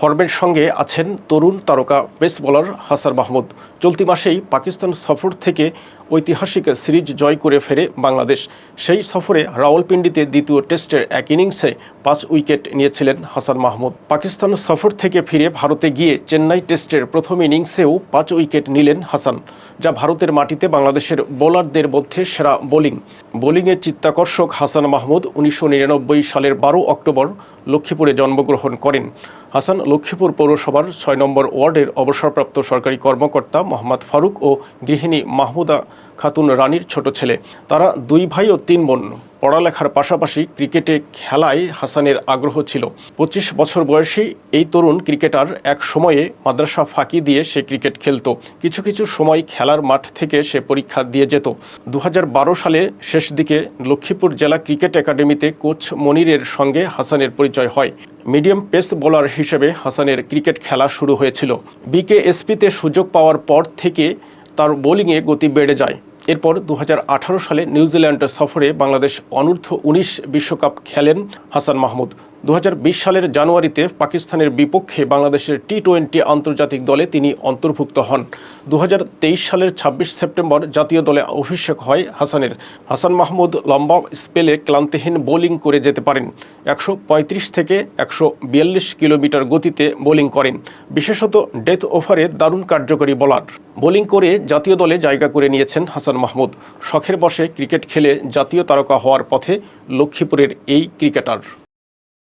ফর্মের সঙ্গে আছেন তরুণ তারকা পেস বলার হাসান মাহমুদ। চলতি মাসেই পাকিস্তান সফর থেকে ঐতিহাসিক সিরিজ জয় করে ফেরে বাংলাদেশ। সেই সফরে রাওয়ালপিন্ডিতে দ্বিতীয় টেস্টের এক ইনিংসে পাঁচ উইকেট নিয়েছিলেন হাসান মাহমুদ। পাকিস্তান সফর থেকে ফিরে ভারতে গিয়ে চেন্নাই টেস্টের প্রথম ইনিংসেও পাঁচ উইকেট নিলেন হাসান, যা ভারতের মাটিতে বাংলাদেশের বোলারদের মধ্যে সেরা বোলিং। বোলিংয়ে চিত্তাকর্ষক হাসান মাহমুদ উনিশশো নিরানব্বই সালের বারো অক্টোবর লক্ষ্মীপুরে জন্মগ্রহণ করেন। হাসান লক্ষ্মীপুর পৌরসভার ছয় নম্বর ওয়ার্ডের অবসরপ্রাপ্ত সরকারি কর্মকর্তা মোহাম্মদ ফারুক ও গৃহিণী মাহমুদা খাতুন রানীর ছোট ছেলে। তারা দুই ভাই ও তিন বোন। পড়ালেখার পাশাপাশি ক্রিকেটে খেলায় হাসানের আগ্রহ ছিল। পঁচিশ বছর বয়সী এই তরুণ ক্রিকেটার এক সময়ে মাদ্রাসা ফাঁকি দিয়ে সে ক্রিকেট খেলতো। কিছু কিছু সময় খেলার মাঠ থেকে সে পরীক্ষা দিয়ে যেত। দু হাজার বারো সালে শেষ দিকে লক্ষ্মীপুর জেলা ক্রিকেট একাডেমিতে কোচ মনিরের সঙ্গে হাসানের পরিচয় হয়। মিডিয়াম পেস বোলার হিসেবে হাসানের ক্রিকেট খেলা শুরু হয়েছিল। বিকেএসপিতে সুযোগ পাওয়ার পর থেকে তার বোলিংয়ে গতি বেড়ে যায়। এরপর দু হাজার আঠারো সালে নিউজিল্যান্ড সফরে বাংলাদেশ অনূর্ধ্ব উনিশ বিশ্বকাপ খেলেন হাসান মাহমুদ। দু হাজার বিশ সালের জানুয়ারিতে পাকিস্তানের বিপক্ষে বাংলাদেশের টি টোয়েন্টি আন্তর্জাতিক দলে তিনি অন্তর্ভুক্ত হন। দু হাজার তেইশ সালের ২৬ সেপ্টেম্বর জাতীয় দলে অভিষেক হয় হাসানের। হাসান মাহমুদ লম্বা স্পেলে ক্লান্তিহীন বোলিং করে যেতে পারেন। একশো পঁয়ত্রিশ থেকে একশো বিয়াল্লিশ কিলোমিটার গতিতে বোলিং করেন। বিশেষত ডেথ ওভারে দারুণ কার্যকরী বোলার। বোলিং করে জাতীয় দলে জায়গা করে নিয়েছেন হাসান মাহমুদ। শখের বসে ক্রিকেট খেলে জাতীয় তারকা হওয়ার পথে লক্ষ্মীপুরের এই ক্রিকেটার।